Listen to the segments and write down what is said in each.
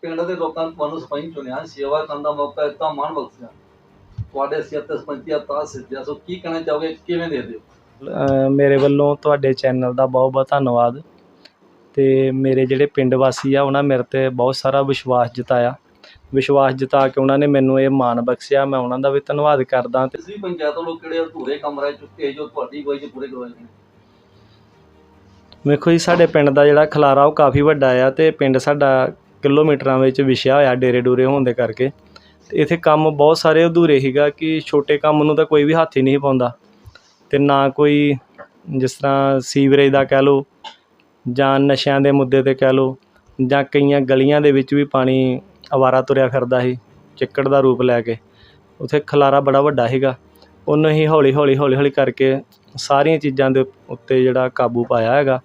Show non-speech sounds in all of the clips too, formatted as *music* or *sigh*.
ਪਿੰਡ ਦੇ ਲੋਕਾਂ ਨੇ ਤੁਹਾਨੂੰ ਸਰਪੰਚ ਚੁਣਿਆ ਸੇਵਾ ਕਰਨ ਦਾ ਮੌਕਾ ਦਿੱਤਾ ਮਾਣ ਬਖਸ਼ਿਆ। ਤੁਹਾਡੇ ਸਿਰ ਤੇ ਤਾਂ ਸਿੱਧਿਆ ਸੋ ਕੀ ਕਹਿਣਾ ਚਾਹੋਗੇ ਕਿਵੇਂ ਦੇ ਦਿਓ? ਮੇਰੇ ਵੱਲੋਂ ਤੁਹਾਡੇ ਚੈਨਲ ਦਾ ਬਹੁਤ ਬਹੁਤ ਧੰਨਵਾਦ। ਤੇ ਮੇਰੇ ਜਿਹੜੇ ਪਿੰਡ ਵਾਸੀ ਆ ਉਹਨਾਂ ਮੇਰੇ ਤੇ ਬਹੁਤ ਸਾਰਾ ਵਿਸ਼ਵਾਸ ਜਤਾਇਆ। ਵਿਸ਼ਵਾਸ ਜਤਾ ਕੇ ਉਹਨਾਂ ਨੇ ਮੈਨੂੰ ਇਹ ਮਾਣ ਬਖਸ਼ਿਆ। ਮੈਂ ਉਹਨਾਂ ਦਾ ਵੀ ਧੰਨਵਾਦ ਕਰਦਾ ਤੇ ਤੁਸੀਂ ਪੰਚਾਇਤ ਵੱਲੋਂ ਕਿਹੜੇ ਅਧੂਰੇ ਕੰਮ ਰਹਿ ਚੁੱਕੇ ਜੋ ਤੁਹਾਡੀ ਕੋਈ ਚ ਪੂਰੇ ਕਰਵਾਏ ਨੇ ਵੇਖੋ ਜੀ ਸਾਡੇ ਪਿੰਡ ਦਾ ਜਿਹੜਾ ਖਲਾਰਾ ਉਹ ਕਾਫੀ ਵੱਡਾ ਆ ਤੇ ਪਿੰਡ ਸਾਡਾ ਕਿਲੋਮੀਟਰਾਂ ਵਿੱਚ ਵਿਛਿਆ ਹੋਇਆ ਡੇਰੇ ਡੂਰੇ ਹੋਣ ਦੇ ਕਰਕੇ। ਤੇ ਇੱਥੇ ਕੰਮ ਬਹੁਤ ਸਾਰੇ ਅਧੂਰੇ ਸੀਗਾ ਕਿ ਛੋਟੇ ਕੰਮ ਨੂੰ ਤਾਂ ਕੋਈ ਵੀ ਹੱਥ ਹੀ ਨਹੀਂ ਪਾਉਂਦਾ। ਤੇ ਨਾ ਕੋਈ ਜਿਸ ਤਰ੍ਹਾਂ ਸੀਵਰੇਜ ਦਾ ਕਹਿ ਲਓ ਜਾਂ ਨਸ਼ਿਆਂ ਦੇ ਮੁੱਦੇ ਤੇ ਕਹਿ ਲਓ ਜਾਂ ਕਈਆਂ ਗਲੀਆਂ ਦੇ ਵਿੱਚ ਵੀ ਪਾਣੀ ਅਵਾਰਾ ਤੁਰਿਆ ਫਿਰਦਾ ਸੀ, ਚਿੱਕੜ ਦਾ ਰੂਪ ਲੈ ਕੇ। ਉੱਥੇ ਖਲਾਰਾ ਬੜਾ ਵੱਡਾ ਸੀਗਾ। ਉਹਨੂੰ ਹੀ ਹੌਲੀ ਹੌਲੀ ਹੌਲੀ ਹੌਲੀ ਕਰਕੇ ਸਾਰੀਆਂ ਚੀਜ਼ਾਂ ਦੇ ਉੱਤੇ ਜਿਹੜਾ ਕਾਬੂ ਪਾਇਆ ਹੈਗਾ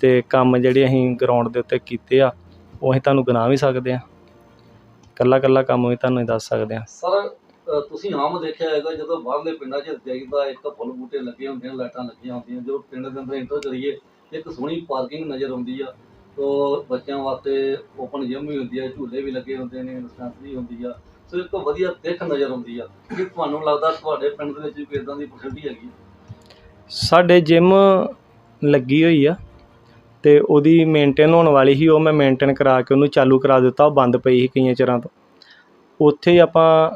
ਤੇ ਕੰਮ ਜਿਹੜੇ ਅਸੀਂ ਗਰਾਊਂਡ ਦੇ ਉੱਤੇ ਕੀਤੇ ਆ। ਉਹ ਅਸੀਂ ਤੁਹਾਨੂੰ ਗਿਣਾ ਵੀ ਸਕਦੇ ਆ। ਕੱਲਾ ਕੱਲਾ ਕੰਮ ਵੀ ਤੁਹਾਨੂੰ ਦੱਸ ਸਕਦੇ ਆ। ਸਰ ਅ, ਤੁਸੀਂ ਆਮ ਦੇਖਿਆ ਹੈਗਾ ਜਦੋਂ ਬਾਹਰਲੇ ਪਿੰਡਾਂ 'ਚ ਜਾਈਦਾ ਇੱਕ ਫੁੱਲ ਬੂਟੇ ਲੱਗੇ ਹੁੰਦੇ ਨੇ ਲਾਈਟਾਂ ਲੱਗੀਆਂ ਹੁੰਦੀਆਂ ਜਦੋਂ ਪਿੰਡ ਦੇ ਅੰਦਰ ਇੰਟਰ ਕਰੀਏ ਇੱਕ ਸੋਹਣੀ ਪਾਰਕਿੰਗ ਨਜ਼ਰ ਆਉਂਦੀ ਆ। ਤੋ ਬੱਚਿਆਂ ਵਾਸਤੇ ਓਪਨ ਜਿਮ ਵੀ ਹੁੰਦੀ ਆ ਝੂਲੇ ਵੀ ਲੱਗੇ ਹੁੰਦੇ ਨੇ ਡਿਸਪੈਂਸਰੀ ਹੁੰਦੀ ਆ। ਸੋ ਇੱਕ ਵਧੀਆ ਦਿੱਖ ਨਜ਼ਰ ਆਉਂਦੀ ਆ। ਕਿ ਤੁਹਾਨੂੰ ਲੱਗਦਾ ਤੁਹਾਡੇ ਪਿੰਡ ਦੇ ਵਿੱਚ ਵੀ ਇਦਾਂ ਦੀ ਫੈਸਿਲਿਟੀ ਹੈਗੀ? ਸਾਡੇ ਜਿਮ ਲੱਗੀ ਹੋਈ ਆ। ਅਤੇ ਉਹਦੀ ਮੇਨਟੇਨ ਹੋਣ ਵਾਲੀ ਸੀ, ਉਹ ਮੈਂ ਮੇਨਟੇਨ ਕਰਾ ਕੇ ਉਹਨੂੰ ਚਾਲੂ ਕਰਾ ਦਿੱਤਾ, ਉਹ ਬੰਦ ਪਈ ਸੀ ਕਈਆਂ ਚਿਰਾਂ ਤੋਂ। ਉੱਥੇ ਆਪਾਂ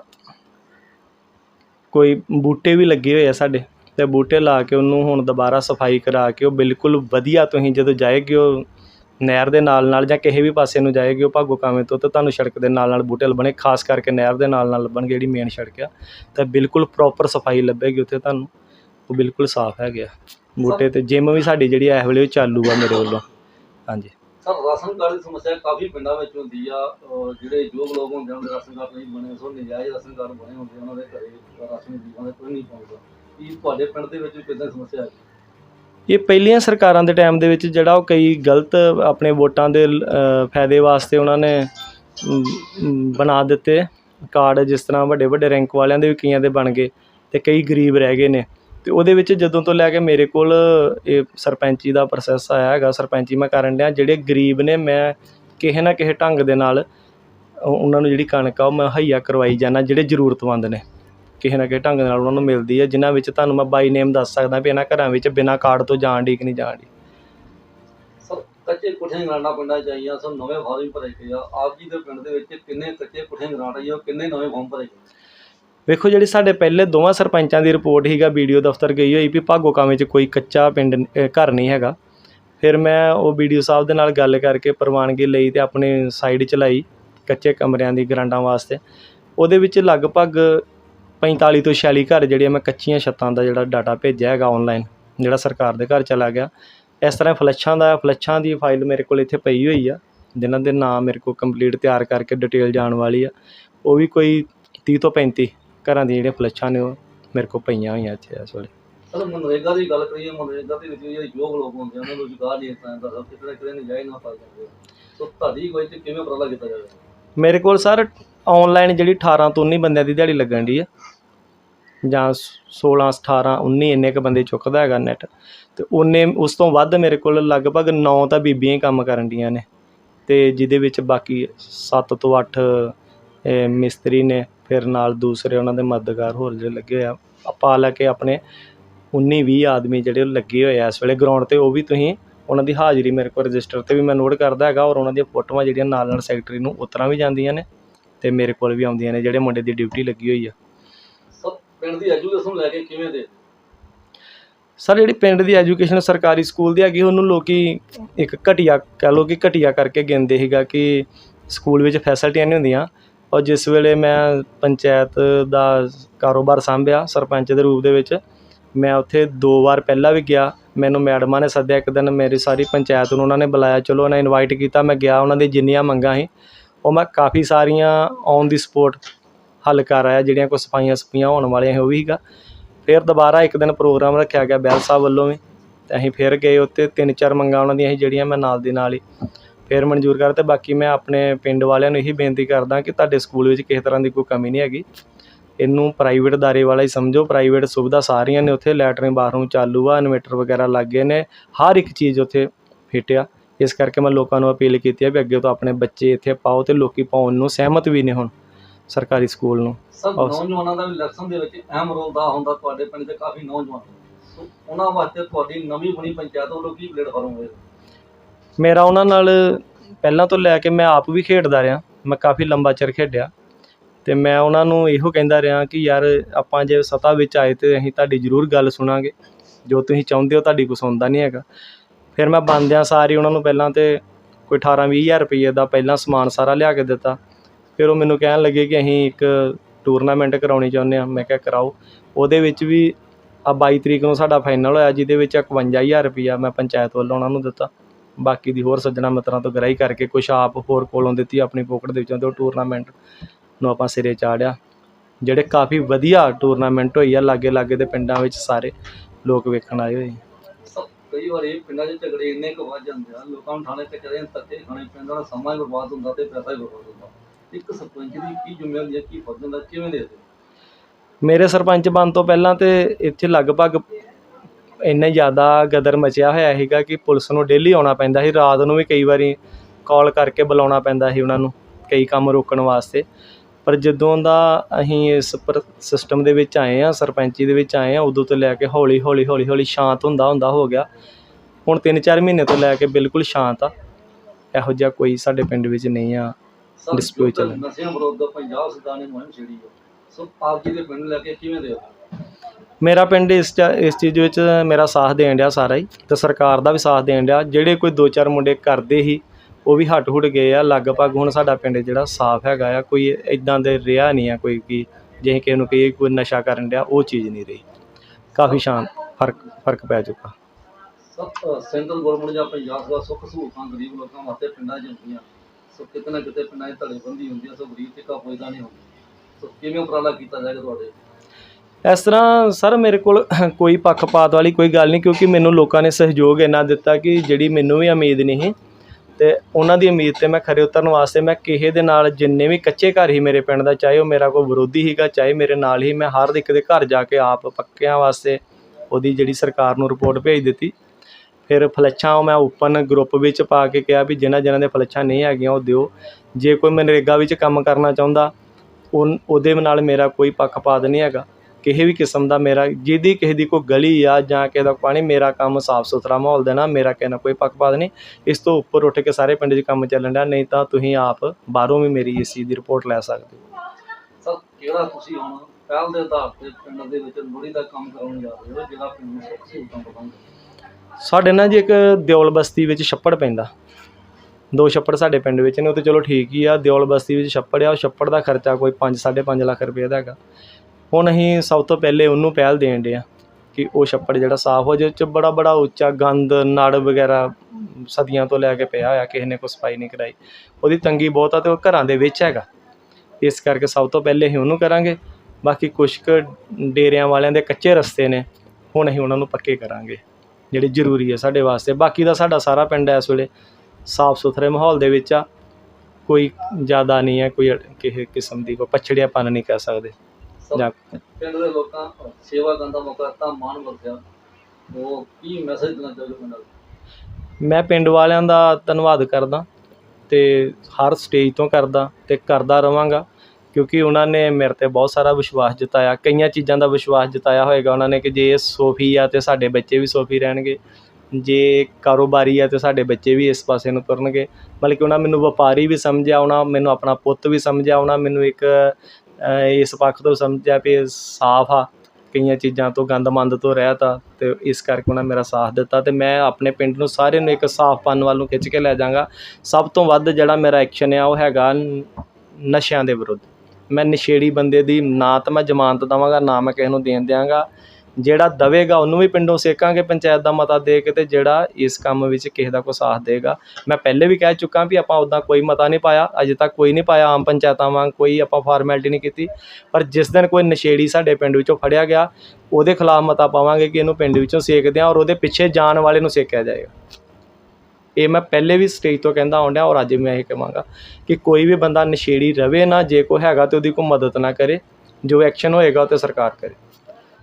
ਕੋਈ ਬੂਟੇ ਵੀ ਲੱਗੇ ਹੋਏ ਆ ਸਾਡੇ ਅਤੇ ਬੂਟੇ ਲਾ ਕੇ ਉਹਨੂੰ ਹੁਣ ਦੁਬਾਰਾ ਸਫ਼ਾਈ ਕਰਾ ਕੇ ਉਹ ਬਿਲਕੁਲ ਵਧੀਆ ਤੁਸੀਂ ਜਦੋਂ ਜਾਏਗੇ ਉਹ ਨਹਿਰ ਦੇ ਨਾਲ ਨਾਲ ਜਾਂ ਕਿਸੇ ਵੀ ਪਾਸੇ ਨੂੰ ਜਾਏਗੇ ਉਹ ਭਾਗੋ ਕਾਵੇਂ ਤੋਂ, ਤਾਂ ਤੁਹਾਨੂੰ ਸੜਕ ਦੇ ਨਾਲ ਨਾਲ ਬੂਟੇ ਲੱਭਣੇ, ਖਾਸ ਕਰਕੇ ਨਹਿਰ ਦੇ ਨਾਲ ਨਾਲ ਲੱਭਣਗੇ ਜਿਹੜੀ ਮੇਨ ਸੜਕ ਆ, ਤਾਂ ਬਿਲਕੁਲ ਪ੍ਰੋਪਰ ਸਫ਼ਾਈ ਲੱਭੇਗੀ ਉੱਥੇ ਤੁਹਾਨੂੰ, ਉਹ ਬਿਲਕੁਲ ਸਾਫ਼ ਹੈਗੇ ਆ। ਬੂਟੇ ਤੇ ਜਿਮ ਵੀ ਸਾਡੀ ਜਿਹੜੀ ਇਸ ਵੇਲੇ ਉਹ ਚਾਲੂ ਆ ਮੇਰੇ ਵੱਲੋਂ। ਹਾਂਜੀ। ਸਰ ਰਾਸ਼ਨ ਕਾਰਡ ਦੀ ਸਮੱਸਿਆ ਕਾਫੀ ਪਿੰਡਾਂ ਵਿੱਚ ਹੁੰਦੀ ਆ ਅਹ ਜਿਹੜੇ ਯੋਗ ਲੋਕ ਹੁੰਦੇ ਉਹਨਾਂ ਦੇ ਰਾਸ਼ਨ ਕਾਰਡ ਨਹੀਂ ਬਣੇ ਸੋ ਨਜਾਇਜ਼ ਰਾਸ਼ਨ ਕਾਰਡ ਬਣੇ ਹੁੰਦੇ ਉਹਨਾਂ ਦੇ ਘਰੇ ਰਾਸ਼ਨ ਜੀਵਾਂ ਦੇ ਕੋਈ ਨਹੀਂ ਪਹੁੰਚਦਾ। ਕੀ ਤੁਹਾਡੇ ਪਿੰਡ ਦੇ ਵਿੱਚ ਵੀ ਕਿੱਦਾਂ ਸਮੱਸਿਆ ਹੈ? ਇਹ ਪਹਿਲੀਆਂ ਸਰਕਾਰਾਂ ਦੇ ਟਾਈਮ ਦੇ ਵਿੱਚ ਜਿਹੜਾ ਉਹ ਕਈ ਗਲਤ ਆਪਣੇ ਵੋਟਾਂ ਦੇ ਅ, ਫਾਇਦੇ ਵਾਸਤੇ ਉਹਨਾਂ ਨੇ ਬਣਾ ਦਿੱਤੇ। ਕਾਰਡ ਜਿਸ ਤਰ੍ਹਾਂ ਵੱਡੇ ਵੱਡੇ ਰੈਂਕ ਵਾਲਿਆਂ ਦੇ ਵੀ ਕਈਆਂ ਦੇ ਬਣ ਗਏ ਤੇ ਕਈ ਗਰੀਬ ਰਹਿ ਗਏ ਨੇ। ਤੇ ਉਹਦੇ ਵਿੱਚ ਜਦੋਂ ਤੋਂ ਲੈ ਕੇ ਮੇਰੇ ਕੋਲ ਇਹ ਸਰਪੰਚੀ ਦਾ ਪ੍ਰੋਸੈਸ ਆਇਆ ਹੈਗਾ, ਸਰਪੰਚੀ ਮੈਂ ਕਰਨ ਡਿਆ, ਜਿਹੜੇ ਗਰੀਬ ਨੇ ਮੈਂ ਕਿਸੇ ਨਾ ਕਿਸੇ ਢੰਗ ਦੇ ਨਾਲ ਉਹਨਾਂ ਨੂੰ ਜਿਹੜੀ ਕਣਕ ਆ ਉਹ ਮੈਂ ਮੁਹੱਈਆ ਕਰਵਾਈ ਜਾਂਦਾ, ਜਿਹੜੇ ਜ਼ਰੂਰਤਮੰਦ ਨੇ। ਕਿਸੇ ਨਾ ਕਿਸੇ ਢੰਗ ਦੇ ਨਾਲ ਉਹਨਾਂ ਨੂੰ ਮਿਲਦੀ ਹੈ ਜਿਨ੍ਹਾਂ ਵਿੱਚ ਤੁਹਾਨੂੰ ਮੈਂ ਬਾਈ ਨੇਮ ਦੱਸ ਸਕਦਾ ਵੀ ਇਹਨਾਂ ਘਰਾਂ ਵਿੱਚ ਬਿਨਾਂ ਕਾਰਡ ਤੋਂ ਜਾਣ ਦੀ ਕਿ ਨਹੀਂ ਜਾਣ ਦੀ ਸਰ, ਕੱਚੇ ਕੁੱਠੇ ਗਰਾਂਡਾ ਪਿੰਡਾਂ ਚ ਆਈਆਂ ਸੋ ਨਵੇਂ ਫਾਰਮ ਭਰੇ ਗਏ ਆ। ਆਪ ਜੀ ਦੇ ਪਿੰਡ ਦੇ ਵਿੱਚ ਕਿੰਨੇ ਕੱਚੇ ਕੁੱਠੇ ਗਰਾਂਡ ਆਈ ਕਿੰਨੇ ਨਵੇਂ ਫਾਰਮ ਭਰੇ ਗਏ? ਵੇਖੋ ਜਿਹੜੀ ਸਾਡੇ ਪਹਿਲੇ ਦੋਵਾਂ ਸਰਪੰਚਾਂ ਦੀ ਰਿਪੋਰਟ ਹੀਗਾ ਵੀਡੀਓ ਦਫ਼ਤਰ ਗਈ ਹੋਈ ਵੀ ਭਾਗੋ ਕਾਵੇਂ 'ਚ ਕੋਈ ਕੱਚਾ ਪਿੰਡ ਘਰ ਨਹੀਂ ਹੈਗਾ। ਫਿਰ ਮੈਂ ਉਹ ਵੀਡੀਓ ਸਾਹਿਬ ਦੇ ਨਾਲ ਗੱਲ ਕਰਕੇ ਪ੍ਰਵਾਨਗੀ ਲਈ ਤੇ ਆਪਣੇ ਸਾਈਡ ਚਲਾਈ ਕੱਚੇ ਕਮਰਿਆਂ ਦੀ ਗਰਾਂਡਾਂ ਵਾਸਤੇ। ਉਹਦੇ ਵਿੱਚ ਲਗਭਗ 45 ਤੋਂ 46 ਘਰ ਜਿਹੜੇ ਮੈਂ ਕੱਚੀਆਂ ਛੱਤਾਂ ਦਾ ਜਿਹੜਾ ਡਾਟਾ ਭੇਜਿਆ ਹੈਗਾ ਆਨਲਾਈਨ ਜਿਹੜਾ ਸਰਕਾਰ ਦੇ ਘਰ ਚਲਾ ਗਿਆ। ਇਸ ਤਰ੍ਹਾਂ ਫਲੱਛਾਂ ਦਾ ਫਲੱਛਾਂ ਦੀ ਫਾਈਲ ਮੇਰੇ ਕੋਲ ਇੱਥੇ ਪਈ ਹੋਈ ਆ, ਜਿਨ੍ਹਾਂ ਦੇ ਨਾਮ ਮੇਰੇ ਕੋਲ ਕੰਪਲੀਟ ਤਿਆਰ ਕਰਕੇ ਡਿਟੇਲ ਜਾਣ ਵਾਲੀ ਆ। ਉਹ ਵੀ ਕੋਈ 30 ਤੋਂ 35 ਘਰਾਂ ਦੀਆਂ ਜਿਹੜੀਆਂ ਫਲੱਛਾਂ ਨੇ ਉਹ ਮੇਰੇ ਕੋਲ ਪਈਆਂ ਹੋਈਆਂ ਇੱਥੇ ਇਸ ਵੇਲੇ। ਸਰ ਮਨਰੇਗਾ ਦੀ ਗੱਲ ਕਰੀਏ ਮਨਰੇਗਾ ਦੇ ਵਿੱਚ ਵੀ ਜਿਹੜੇ ਯੋਗ ਲੋਕ ਹੁੰਦੇ ਆ ਉਹਨਾਂ ਨੂੰ ਰੁਜ਼ਗਾਰ ਨਹੀਂ ਦਿੱਤਾ ਜਾਂਦਾ ਸਭ ਕਿਤੇ ਨਾ ਕਿਤੇ ਨਜਾਇਜ਼ ਨਾ ਪਾਈ ਜਾਂਦੇ ਆ। ਸੋ ਤੁਹਾਡੀ ਕੋਈ ਤੇ ਕਿਵੇਂ ਉਪਰਾਲਾ ਕੀਤਾ ਜਾਵੇ? ਮੇਰੇ ਕੋਲ ਸਰ ਆਨਲਾਈਨ ਜਿਹੜੀ 18 ਤੋਂ 19 ਬੰਦਿਆਂ ਦੀ ਦਿਹਾੜੀ ਲੱਗਣ ਦੀ ਆ। ਜਾਂ 16 18 19 ਇੰਨੇ ਕ ਬੰਦੇ ਚੁੱਕਦਾ ਹੈਗਾ ਨੈਟ ਤੇ ਉਹਨੇ ਉਸ ਤੋਂ ਵੱਧ ਮੇਰੇ ਕੋਲ ਲਗਭਗ 9 ਤਾਂ ਬੀਬੀਆਂ ਹੀ ਕੰਮ ਕਰਨ ਡੀਆਂ ਨੇ। ਤੇ ਜਿਹਦੇ ਵਿੱਚ ਬਾਕੀ 7 ਤੋਂ 8 ਮਿਸਤਰੀ ਨੇ ਫਿਰ ਨਾਲ ਦੂਸਰੇ ਉਹਨਾਂ ਦੇ ਮਦਦਗਾਰ ਹੋਰ ਜਿਹੜੇ ਲੱਗੇ ਹੋਏ ਆ ਆਪਾਂ ਲੈ ਕੇ ਆਪਣੇ 19 20 ਆਦਮੀ ਜਿਹੜੇ ਲੱਗੇ ਹੋਏ ਆ ਇਸ ਵੇਲੇ ਗਰਾਊਂਡ ਤੇ ਉਹ ਵੀ ਤੁਸੀਂ ਉਹਨਾਂ ਦੀ ਹਾਜ਼ਰੀ ਮੇਰੇ ਕੋਲ ਰਜਿਸਟਰ ਤੇ ਵੀ ਮੈਂ ਨੋਟ ਕਰਦਾ ਹੈਗਾ ਔਰ ਉਹਨਾਂ ਦੀਆਂ ਫੋਟੋਆਂ ਜਿਹੜੀਆਂ ਨਾਲ ਨਾਲ ਸੈਕਟਰੀ ਨੂੰ ਉਤਰਾਂ ਵੀ ਜਾਂਦੀਆਂ ਨੇ ਤੇ ਮੇਰੇ ਕੋਲ ਵੀ ਆਉਂਦੀਆਂ ਨੇ ਜਿਹੜੇ ਮੁੰਡੇ ਦੀ ਡਿਊਟੀ ਲੱਗੀ ਹੋਈ ਆ। ਸਰ ਪਿੰਡ ਦੀ ਐਜੂਕੇਸ਼ਨ ਲੈ ਕੇ ਕਿਵੇਂ ਦੇ ਸਰ ਜਿਹੜੀ ਪਿੰਡ ਦੀ ਐਜੂਕੇਸ਼ਨ ਸਰਕਾਰੀ ਸਕੂਲ ਦੀ ਹੈਗੀ ਉਹਨੂੰ ਲੋਕੀ ਇੱਕ ਘਟੀਆ ਕਹਿ ਲਓ ਕਿ ਘਟੀਆ ਕਰਕੇ ਗਿਣਦੇ ਸੀਗਾ ਕਿ ਸਕੂਲ ਵਿੱਚ ਫੈਸਿਲਿਟੀਆਂ ਨਹੀਂ ਹੁੰਦੀਆਂ। ਔਰ ਜਿਸ ਵੇਲੇ ਮੈਂ ਪੰਚਾਇਤ ਦਾ ਕਾਰੋਬਾਰ ਸਾਂਭਿਆ ਸਰਪੰਚ ਦੇ ਰੂਪ ਦੇ ਵਿੱਚ, ਮੈਂ ਉੱਥੇ ਦੋ ਵਾਰ ਪਹਿਲਾਂ ਵੀ ਗਿਆ। ਮੈਨੂੰ ਮੈਡਮਾਂ ਨੇ ਸੱਦਿਆ ਇੱਕ ਦਿਨ ਮੇਰੀ ਸਾਰੀ ਪੰਚਾਇਤ ਨੂੰ ਉਹਨਾਂ ਨੇ ਬੁਲਾਇਆ, ਚਲੋ ਉਹਨਾਂ ਇਨਵਾਈਟ ਕੀਤਾ, ਮੈਂ ਗਿਆ ਉਹਨਾਂ ਦੀ ਜਿੰਨੀਆਂ ਮੰਗਾਂ ਸੀ। ਉਹ ਮੈਂ ਕਾਫੀ ਸਾਰੀਆਂ ਔਨ ਦੀ ਸਪੋਟ ਹੱਲ ਕਰ ਆਇਆ, ਜਿਹੜੀਆਂ ਕੋਈ ਸਫਾਈਆਂ ਸਫਾਈਆਂ ਹੋਣ ਵਾਲੀਆਂ ਸੀ, ਉਹ ਵੀ ਸੀਗਾ। ਫਿਰ ਦੁਬਾਰਾ ਇੱਕ ਦਿਨ ਪ੍ਰੋਗਰਾਮ ਰੱਖਿਆ ਗਿਆ ਬੈਲ ਸਾਹਿਬ ਵੱਲੋਂ ਵੀ ਅਤੇ ਅਸੀਂ ਫਿਰ ਗਏ ਉੱਥੇ, ਤਿੰਨ ਚਾਰ ਮੰਗਾਂ ਉਹਨਾਂ ਦੀਆਂ ਸੀ, ਜਿਹੜੀਆਂ ਮੈਂ ਨਾਲ ਦੀ ਨਾਲ ਹੀ। ਫਿਰ ਮਨਜ਼ੂਰ ਕਰ ਤੇ ਬਾਕੀ ਮੈਂ ਆਪਣੇ ਪਿੰਡ ਵਾਲਿਆਂ ਨੂੰ ਇਹੀ ਬੇਨਤੀ ਕਰਦਾ ਕਿ ਤੁਹਾਡੇ ਸਕੂਲ ਵਿੱਚ ਕਿਸੇ ਤਰ੍ਹਾਂ ਦੀ ਕੋਈ ਕਮੀ ਨਹੀਂ ਹੈਗੀ। ਇਹਨੂੰ ਪ੍ਰਾਈਵੇਟ ਦਾਰੇ ਵਾਲਾ ਹੀ ਸਮਝੋ। ਪ੍ਰਾਈਵੇਟ ਸੁਵਿਧਾ ਸਾਰੀਆਂ ਨੇ ਉੱਥੇ। ਲੈਟਰਿਨ ਬਾਥਰੂਮ ਚਾਲੂ ਆ ਇਨਵੇਟਰ ਵਗੈਰਾ ਲੱਗੇ ਨੇ। ਹਰ ਇੱਕ ਚੀਜ਼ ਉੱਥੇ ਫਿੱਟ ਆ। ਇਸ ਕਰਕੇ ਮੈਂ ਲੋਕਾਂ ਨੂੰ ਅਪੀਲ ਕੀਤੀ ਹੈ ਵੀ ਅੱਗੇ ਤੋਂ ਆਪਣੇ ਬੱਚੇ ਇੱਥੇ ਪਾਓ ਤੇ ਲੋਕੀ ਪਾਉਣ ਨੂੰ ਸਹਿਮਤ ਵੀ ਨੇ ਹੁਣ ਸਰਕਾਰੀ ਸਕੂਲ ਨੂੰ। ਸਰ ਨੌਜਵਾਨਾਂ ਦਾ ਵੀ ਇਲੈਕਸ਼ਨ ਦੇ ਵਿੱਚ ਅਹਿਮ ਰੋਲ ਦਾ ਹੁੰਦਾ ਤੁਹਾਡੇ ਪਿੰਡ ਦੇ ਕਾਫੀ ਨੌਜਵਾਨ। ਉਹਨਾਂ ਵਾਸਤੇ ਤੁਹਾਡੀ ਨਵੀਂ ਬਣੀ ਪੰਚਾਇਤ ਵੱਲੋਂ ਕੀ ਪਲੇਟਫਾਰਮ ਹੋਵੇਗਾ ਮੇਰਾ ਉਹਨਾਂ ਨਾਲ ਪਹਿਲਾਂ ਤੋਂ ਲੈ ਕੇ ਮੈਂ ਆਪ ਵੀ ਖੇਡਦਾ ਰਿਹਾ। ਮੈਂ ਕਾਫੀ ਲੰਬਾ ਚਿਰ ਖੇਡਿਆ। ਅਤੇ ਮੈਂ ਉਹਨਾਂ ਨੂੰ ਇਹੋ ਕਹਿੰਦਾ ਰਿਹਾ ਕਿ ਯਾਰ ਆਪਾਂ ਜੇ ਸਤਾ ਵਿੱਚ ਆਏ ਤਾਂ ਅਸੀਂ ਤੁਹਾਡੀ ਜ਼ਰੂਰ ਗੱਲ ਸੁਣਾਂਗੇ। ਜੋ ਤੁਸੀਂ ਚਾਹੁੰਦੇ ਹੋ ਤੁਹਾਡੀ ਕੁਛ ਸੁਣਦਾ ਨਹੀਂ ਹੈਗਾ। ਫਿਰ ਮੈਂ ਬੰਦਿਆਂ ਸਾਰੀ ਉਹਨਾਂ ਨੂੰ ਪਹਿਲਾਂ ਤਾਂ ਕੋਈ 18 20000 ਰੁਪਏ ਦਾ ਪਹਿਲਾਂ ਸਮਾਨ ਸਾਰਾ ਲਿਆ ਕੇ ਦਿੱਤਾ। ਫਿਰ ਉਹ ਮੈਨੂੰ ਕਹਿਣ ਲੱਗੇ ਕਿ ਅਸੀਂ ਇੱਕ ਟੂਰਨਾਮੈਂਟ ਕਰਾਉਣੀ ਚਾਹੁੰਦੇ ਹਾਂ। ਮੈਂ ਕਿਹਾ ਕਰਾਓ। ਉਹਦੇ ਵਿੱਚ ਵੀ ਆ 22 ਤਰੀਕ ਨੂੰ ਸਾਡਾ ਫਾਈਨਲ ਹੋਇਆ, ਜਿਹਦੇ ਵਿੱਚ 51000 ਰੁਪਈਆ ਮੈਂ ਪੰਚਾਇਤ ਵੱਲੋਂ ਉਹਨਾਂ ਨੂੰ ਦਿੱਤਾ। ਬਾਕੀ ਦੀ ਹੋਰ ਸੱਜਣਾ ਮਿੱਤਰਾਂ ਤੋਂ ਗਰਾਈ ਕਰਕੇ ਕੁਛ ਆਪ ਹੋਰ ਕੋਲੋਂ ਦਿੱਤੀ ਆਪਣੀ ਪੋਕਟ ਦੇ ਵਿੱਚੋਂ ਤੇ ਉਹ ਟੂਰਨਾਮੈਂਟ ਨੂੰ ਆਪਾਂ ਸਿਰੇ ਚਾੜਿਆ ਜਿਹੜੇ ਕਾਫੀ ਵਧੀਆ ਟੂਰਨਾਮੈਂਟ ਹੋਈ ਆ ਲਾਗੇ ਲਾਗੇ ਦੇ ਪਿੰਡਾਂ ਵਿੱਚ ਸਾਰੇ ਲੋਕ ਵੇਖਣ ਆਏ ਹੋਏ। ਕਈ ਵਾਰੀ ਪਿੰਡਾਂ 'ਚ ਝਗੜੇ ਇੰਨੇ ਕੁ ਵੱਧ ਜਾਂਦੇ ਆ ਲੋਕਾਂ ਨੂੰ ਥਾਣੇ ਚੱਕਰੇ ਧੱਕੇ ਖਾਣੇ ਪਿੰਡਾਂ ਦਾ ਸਮਾਂ ਹੀ ਬਰਬਾਦ ਹੁੰਦਾ ਤੇ ਪੈਸਾ ਹੀ ਬਰਬਾਦ ਹੁੰਦਾ। ਇੱਕ ਸਰਪੰਚ ਦੀ ਕੀ ਜ਼ਿੰਮੇਵਾਰੀ ਹੈ ਕੀ ਫਰਜ਼ ਹੁੰਦਾ ਕਿਵੇਂ ਦੇ ਦਿਓ ਮੇਰੇ ਸਰਪੰਚ ਬਣ ਤੋਂ ਪਹਿਲਾਂ ਤੇ ਇੱਥੇ ਲਗਭਗ ਇੰਨਾ ਜ਼ਿਆਦਾ ਗਦਰ ਮਚਿਆ ਹੋਇਆ ਸੀਗਾ ਕਿ ਪੁਲਿਸ ਨੂੰ ਡੇਲੀ ਆਉਣਾ ਪੈਂਦਾ ਸੀ ਰਾਤ ਨੂੰ ਵੀ ਕਈ ਵਾਰੀ ਕਾਲ ਕਰਕੇ ਬੁਲਾਉਣਾ ਪੈਂਦਾ ਸੀ ਉਹਨਾਂ ਨੂੰ ਕਈ ਕੰਮ ਰੋਕਣ ਵਾਸਤੇ। ਪਰ ਜਦੋਂ ਦਾ ਅਸੀਂ ਇਸ ਸਿਸਟਮ ਦੇ ਵਿੱਚ ਆਏ ਆ ਸਰਪੰਚੀ ਦੇ ਵਿੱਚ ਆਏ ਆ ਉਦੋਂ ਤੋਂ ਲੈ ਕੇ ਹੌਲੀ ਹੌਲੀ ਹੌਲੀ ਹੌਲੀ ਸ਼ਾਂਤ ਹੁੰਦਾ ਹੁੰਦਾ ਹੋ ਗਿਆ। ਹੁਣ 3-4 ਮਹੀਨੇ ਤੋਂ ਲੈ ਕੇ ਬਿਲਕੁਲ ਸ਼ਾਂਤ ਆ। ਇਹੋ ਜਿਹਾ ਕੋਈ ਸਾਡੇ ਪਿੰਡ ਵਿੱਚ ਨਹੀਂ ਆ। ਜੋ ਚੱਲਣ। ਨਸ਼ਿਆਂ ਵਿਰੁੱਧ ਪੰਜਾਬ ਸਰਕਾਰ ਨੇ ਮੁਹਿੰਮ ਛੇੜੀ ਸੋ ਆਪ ਜੀ ਦੇ ਪਿੰਡ ਲੈ ਕੇ ਕਿਵੇਂ ਦੇ ਮੇਰਾ ਪਿੰਡ ਇਸ ਚ- ਇਸ ਚੀਜ਼ ਵਿੱਚ ਮੇਰਾ ਸਾਥ ਦੇਣ ਡਿਆ ਸਾਰਾ ਹੀ ਤੇ ਸਰਕਾਰ ਦਾ ਵੀ ਸਾਥ ਦੇਣ ਡਿਆ। ਜਿਹੜੇ ਕੋਈ ਦੋ ਚਾਰ ਮੁੰਡੇ ਕਰਦੇ ਸੀ, ਉਹ ਵੀ ਹਟ ਹੁਟ ਗਏ ਆ। ਲਗਭਗ ਹੁਣ ਸਾਡਾ ਪਿੰਡ ਜਿਹੜਾ ਸਾਫ਼ ਹੈਗਾ ਆ। ਕੋਈ ਇਦਾਂ ਦੇ ਰਿਹਾ ਨਹੀਂ ਆ ਕੋਈ ਕਿ ਜੇ ਕਿਸੇ ਨੂੰ ਕਹੀਏ ਕੋਈ ਨਸ਼ਾ ਕਰਨ ਡਿਆ, ਉਹ ਚੀਜ਼ ਨਹੀਂ ਰਹੀ। ਕਾਫੀ ਸ਼ਾਂਤ ਫ਼ਰਕ ਫ਼ਰਕ ਪੈ ਚੁੱਕਾ। ਸਭ ਸੈਂਟਰਲ ਗਵਰਨਮੈਂਟ ਜਾਂ ਪੰਜਾਬ ਦਾ ਸੁੱਖ ਸਹੂਲਤਾਂ, ਗਰੀਬ ਲੋਕਾਂ ਵਾਸਤੇ ਪਿੰਡਾਂ 'ਚ ਹੁੰਦੀਆਂ। ਸੋ ਕਿਤੇ ਨਾ ਕਿਤੇ ਪਿੰਡਾਂ 'ਚ ਧੜੇਬੰਦੀ ਹੁੰਦੀ ਹੈ ਸੋ ਗਰੀਬ ਤੇ ਕਾ ਫਾਇਦਾ ਨਹੀਂ ਹੁੰਦਾ। ਸੋ ਕਿਵੇਂ ਉਪਰਾਲਾ ਕੀਤਾ ਜਾਏਗਾ ਤੁਹਾਡੇ? ਇਸ ਤਰ੍ਹਾਂ ਸਰ ਮੇਰੇ ਕੋਲ *coughs* ਕੋਈ ਪੱਖਪਾਤ ਵਾਲੀ ਕੋਈ ਗੱਲ ਨਹੀਂ, ਕਿਉਂਕਿ ਮੈਨੂੰ ਲੋਕਾਂ ਨੇ ਸਹਿਯੋਗ ਇੰਨਾ ਦਿੱਤਾ ਕਿ ਜਿਹੜੀ ਮੈਨੂੰ ਵੀ ਉਮੀਦ ਨਹੀਂ ਸੀ ਤੇ ਉਹਨਾਂ ਦੀ ਉਮੀਦ ਤੇ ਮੈਂ ਖਰੇ ਉਤਰਨ ਵਾਸਤੇ ਮੈਂ ਕਿਸੇ ਦੇ ਨਾਲ ਜਿੰਨੇ ਵੀ ਕੱਚੇ ਘਰ ਹੀ ਮੇਰੇ ਪਿੰਡ ਦਾ, ਚਾਹੇ ਉਹ ਮੇਰਾ ਕੋਈ ਵਿਰੋਧੀ ਸੀਗਾ, ਚਾਹੇ ਮੇਰੇ ਨਾਲ ਹੀ ਮੈਂ ਹਰ ਇੱਕ ਦੇ ਘਰ ਜਾ ਕੇ ਆਪ ਪੱਕਿਆਂ ਵਾਸਤੇ ਉਹਦੀ ਜਿਹੜੀ ਸਰਕਾਰ ਨੂੰ ਰਿਪੋਰਟ ਭੇਜ ਦਿੱਤੀ। ਫਿਰ ਫਲੱਛਾਂ ਉਹ ਮੈਂ ਓਪਨ ਗਰੁੱਪ ਵਿੱਚ ਪਾ ਕੇ ਕਿਹਾ ਵੀ ਜਿਨ੍ਹਾਂ ਜਿਨ੍ਹਾਂ ਦੇ ਫਲੱਛਾਂ ਨਹੀਂ ਹੈਗੀਆਂ ਉਹ ਦਿਓ। ਜੇ ਕੋਈ ਮਨਰੇਗਾ ਵਿੱਚ ਕੰਮ ਕਰਨਾ ਚਾਹੁੰਦਾ ਉਹ ਉਹਦੇ ਨਾਲ ਮੇਰਾ ਕੋਈ ਪੱਖਪਾਤ ਨਹੀਂ ਹੈਗਾ। ਕਿਸੇ ਵੀ ਕਿਸਮ ਦਾ ਮੇਰਾ ਜਿਹਦੀ ਕਿਸੇ ਦੀ ਕੋਈ ਗਲੀ ਆ ਜਾਂ ਕਿਸੇ ਦਾ ਪਾਣੀ ਮੇਰਾ ਕੰਮ ਸਾਫ਼ ਸੁਥਰਾ ਮਾਹੌਲ ਦੇਣਾ ਮੇਰਾ ਨਾਲ ਕੋਈ ਪੱਖਪਾਤ ਨਹੀਂ। ਇਸ ਤੋਂ ਉੱਪਰ ਉੱਠ ਕੇ ਸਾਰੇ ਪਿੰਡ 'ਚ ਕੰਮ ਚੱਲਣ ਡਿਆ ਨਹੀਂ ਤਾਂ ਤੁਸੀਂ ਆਪ ਬਾਹਰੋਂ ਵੀ ਮੇਰੀ ਇਸ ਚੀਜ਼ ਦੀ ਰਿਪੋਰਟ ਲੈ ਸਕਦੇ ਹੋ। ਸਰ ਕਿਹੜਾ ਤੁਸੀਂ ਹੁਣ ਪਹਿਲ ਦੇ ਆਧਾਰ ਤੇ ਪਿੰਡ ਦੇ ਵਿੱਚ ਲੋਹੜੀ ਦਾ ਕੰਮ ਕਰਾਉਣ ਜਾ ਰਹੇ ਹੋ ਜਿਹੜਾ ਪਿੰਡ ਨੂੰ ਸੁੱਖ ਸਹੂਲਤਾਂ ਪ੍ਰਦਾਨ ਸਾਡੇ ਨਾਲ ਜੀ ਇੱਕ ਦਿਓਲ ਬਸਤੀ ਵਿੱਚ ਛੱਪੜ ਪੈਂਦਾ। ਦੋ ਛੱਪੜ ਸਾਡੇ ਪਿੰਡ ਵਿੱਚ ਨੇ ਉਹ ਤੇ ਚਲੋ ਠੀਕ ਹੀ ਆ ਦਿਓਲ ਬਸਤੀ ਵਿੱਚ ਛੱਪੜ ਆ ਉਹ ਛੱਪੜ ਦਾ ਖਰਚਾ ਕੋਈ 5 5.5 ਲੱਖ ਰੁਪਏ ਦਾ ਹੈਗਾ। ਹੁਣ ਅਸੀਂ ਸਭ ਤੋਂ ਪਹਿਲੇ ਉਹਨੂੰ ਪਹਿਲ ਦੇਣ ਡੇ ਹਾਂ ਕਿ ਉਹ ਛੱਪੜ ਜਿਹੜਾ ਸਾਫ਼ ਹੋ ਜਾਏ, ਉਹ 'ਚ ਬੜਾ ਬੜਾ ਉੱਚਾ ਗੰਦ ਨੜ ਵਗੈਰਾ ਸਦੀਆਂ ਤੋਂ ਲੈ ਕੇ ਪਿਆ ਹੋਇਆ, ਕਿਸੇ ਨੇ ਕੋਈ ਸਫ਼ਾਈ ਨਹੀਂ ਕਰਵਾਈ ਉਹਦੀ ਤੰਗੀ ਬਹੁਤ ਆ ਅਤੇ ਉਹ ਘਰਾਂ ਦੇ ਵਿੱਚ ਹੈਗਾ। ਇਸ ਕਰਕੇ ਸਭ ਤੋਂ ਪਹਿਲੇ ਅਸੀਂ ਉਹਨੂੰ ਕਰਾਂਗੇ। ਬਾਕੀ ਕੁਛ ਕੁ ਡੇਰਿਆਂ ਵਾਲਿਆਂ ਦੇ ਕੱਚੇ ਰਸਤੇ ਨੇ, ਹੁਣ ਅਸੀਂ ਉਹਨਾਂ ਨੂੰ ਪੱਕੇ ਕਰਾਂਗੇ, ਜਿਹੜੀ ਜ਼ਰੂਰੀ ਹੈ ਸਾਡੇ ਵਾਸਤੇ। ਬਾਕੀ ਦਾ ਸਾਡਾ ਸਾਰਾ ਪਿੰਡ ਇਸ ਵੇਲੇ ਸਾਫ਼ ਸੁਥਰੇ ਮਾਹੌਲ ਦੇ ਵਿੱਚ ਆ। ਕੋਈ ਜ਼ਿਆਦਾ ਨਹੀਂ ਹੈ ਕੋਈ ਕਿਸੇ ਕਿਸਮ ਦੀ ਕੋਈ ਪਛੜਿਆਪਨ ਨਹੀਂ ਕਹਿ ਸਕਦੇ। ਸਭ ਜਾਂ ਪਿੰਡ ਦੇ ਲੋਕਾਂ ਸੇਵਾ ਕਰਨ ਦਾ ਮੌਕਾ ਦਿੱਤਾ ਮਾਣ ਵਰਤਿਆ। ਉਹ ਕੀ ਮੈਸੇਜ ਦੇਣਾ ਚਾਹੁੰਦੇ ਪਿੰਡ ਨੂੰ? ਮੈਂ ਪਿੰਡ ਵਾਲਿਆਂ ਦਾ ਧੰਨਵਾਦ ਕਰਦਾ ਤੇ ਹਰ ਸਟੇਜ ਤੋਂ ਕਰਦਾ ਤੇ ਕਰਦਾ ਰਵਾਂਗਾ ਕਿਉਂਕਿ ਉਹਨਾਂ ਨੇ ਮੇਰੇ ਤੇ ਬਹੁਤ ਸਾਰਾ ਵਿਸ਼ਵਾਸ ਜਤਾਇਆ। ਕਈਆਂ ਚੀਜ਼ਾਂ ਦਾ ਵਿਸ਼ਵਾਸ ਜਤਾਇਆ ਹੋਏਗਾ ਉਹਨਾਂ ਨੇ ਕਿ ਜੇ ਇਹ ਸੋਫੀ ਆ ਤੇ ਸਾਡੇ ਬੱਚੇ ਵੀ ਸੋਫੀ ਰਹਿਣਗੇ ਜੇ ਕਾਰੋਬਾਰੀ ਆ ਤੇ ਸਾਡੇ ਬੱਚੇ ਵੀ ਇਸ ਪਾਸੇ ਨੂੰ ਤੁਰਨਗੇ। ਮਤਲਬ ਕਿ ਉਹਨਾਂ ਮੈਨੂੰ ਵਪਾਰੀ ਵੀ ਸਮਝਿਆ ਉਹਨਾਂ ਮੈਨੂੰ ਆਪਣਾ ਪੁੱਤ ਵੀ ਸਮਝਿਆ ਉਹਨਾਂ ਮੈਨੂੰ ਇੱਕ ਇਸ ਪੱਖ ਤੋਂ ਸਮਝਿਆ ਵੀ ਸਾਫ਼ ਆ, ਕਈਆਂ ਚੀਜ਼ਾਂ ਤੋਂ ਗੰਦ ਮੰਦ ਤੋਂ ਰਹਿਤ ਆ ਅਤੇ ਇਸ ਕਰਕੇ ਉਹਨਾਂ ਮੇਰਾ ਸਾਥ ਦਿੱਤਾ ਅਤੇ ਮੈਂ ਆਪਣੇ ਪਿੰਡ ਨੂੰ ਸਾਰਿਆਂ ਨੂੰ ਇੱਕ ਸਾਫ਼ ਸਾਫ਼ਪਨ ਵੱਲ ਨੂੰ ਖਿੱਚ ਕੇ ਲੈ ਜਾਂਗਾ ਸਭ ਤੋਂ ਵੱਧ ਜਿਹੜਾ ਮੇਰਾ ਐਕਸ਼ਨ ਆ ਉਹ ਹੈਗਾ ਨਸ਼ਿਆਂ ਦੇ ਵਿਰੁੱਧ। ਮੈਂ ਨਸ਼ੇੜੀ ਬੰਦੇ ਦੀ ਨਾ ਤਾਂ ਮੈਂ ਜ਼ਮਾਨਤ ਦੇਵਾਂਗਾ, ਨਾ ਮੈਂ ਕਿਸੇ ਨੂੰ ਦੇਣ ਦਿਆਂਗਾ। ਜਿਹੜਾ ਦਵੇਗਾ, ਉਹਨੂੰ ਵੀ ਪਿੰਡੋਂ ਸੇਕਾਂਗੇ ਪੰਚਾਇਤ ਦਾ ਮਤਾ ਦੇ ਕੇ ਤੇ ਜਿਹੜਾ ਇਸ ਕੰਮ ਵਿੱਚ ਕਿਸੇ ਦਾ ਕੋਈ ਸਾਥ ਦੇਗਾ। ਮੈਂ ਪਹਿਲੇ ਵੀ ਕਹਿ ਚੁੱਕਾ ਵੀ ਆਪਾਂ ਉੱਦਾਂ ਕੋਈ ਮਤਾ ਨਹੀਂ ਪਾਇਆ, ਅਜੇ ਤੱਕ ਕੋਈ ਨਹੀਂ ਪਾਇਆ, ਆਮ ਪੰਚਾਇਤਾਂ ਵਾਂਗ ਕੋਈ ਆਪਾਂ ਫਾਰਮੈਲਿਟੀ ਨਹੀਂ ਕੀਤੀ। ਪਰ ਜਿਸ ਦਿਨ ਕੋਈ ਨਸ਼ੇੜੀ ਸਾਡੇ ਪਿੰਡ ਵਿੱਚੋਂ ਫੜਿਆ ਗਿਆ, ਉਹਦੇ ਖਿਲਾਫ ਮਤਾ ਪਾਵਾਂਗੇ ਕਿ ਇਹਨੂੰ ਪਿੰਡ ਵਿੱਚੋਂ ਸੇਕਦੇ ਹਾਂ ਔਰ ਉਹਦੇ ਪਿੱਛੇ ਜਾਣ ਵਾਲੇ ਨੂੰ ਸੇਕਿਆ ਜਾਏਗਾ। ਇਹ ਮੈਂ ਪਹਿਲੇ ਵੀ ਸਟੇਜ ਤੋਂ ਕਹਿੰਦਾ ਆਉਂਦਿਆ ਔਰ ਅੱਜ ਮੈਂ ਇਹ ਕਹਾਂਗਾ ਕਿ ਕੋਈ ਵੀ ਬੰਦਾ ਨਸ਼ੇੜੀ ਰਵੇ ਨਾ, ਜੇ ਕੋਈ ਹੈਗਾ ਤੇ ਉਹਦੀ ਕੋਈ ਮਦਦ ਨਾ ਕਰੇ, ਜੋ ਐਕਸ਼ਨ ਹੋਏਗਾ ਉਹ ਤੇ ਸਰਕਾਰ ਕਰੇ।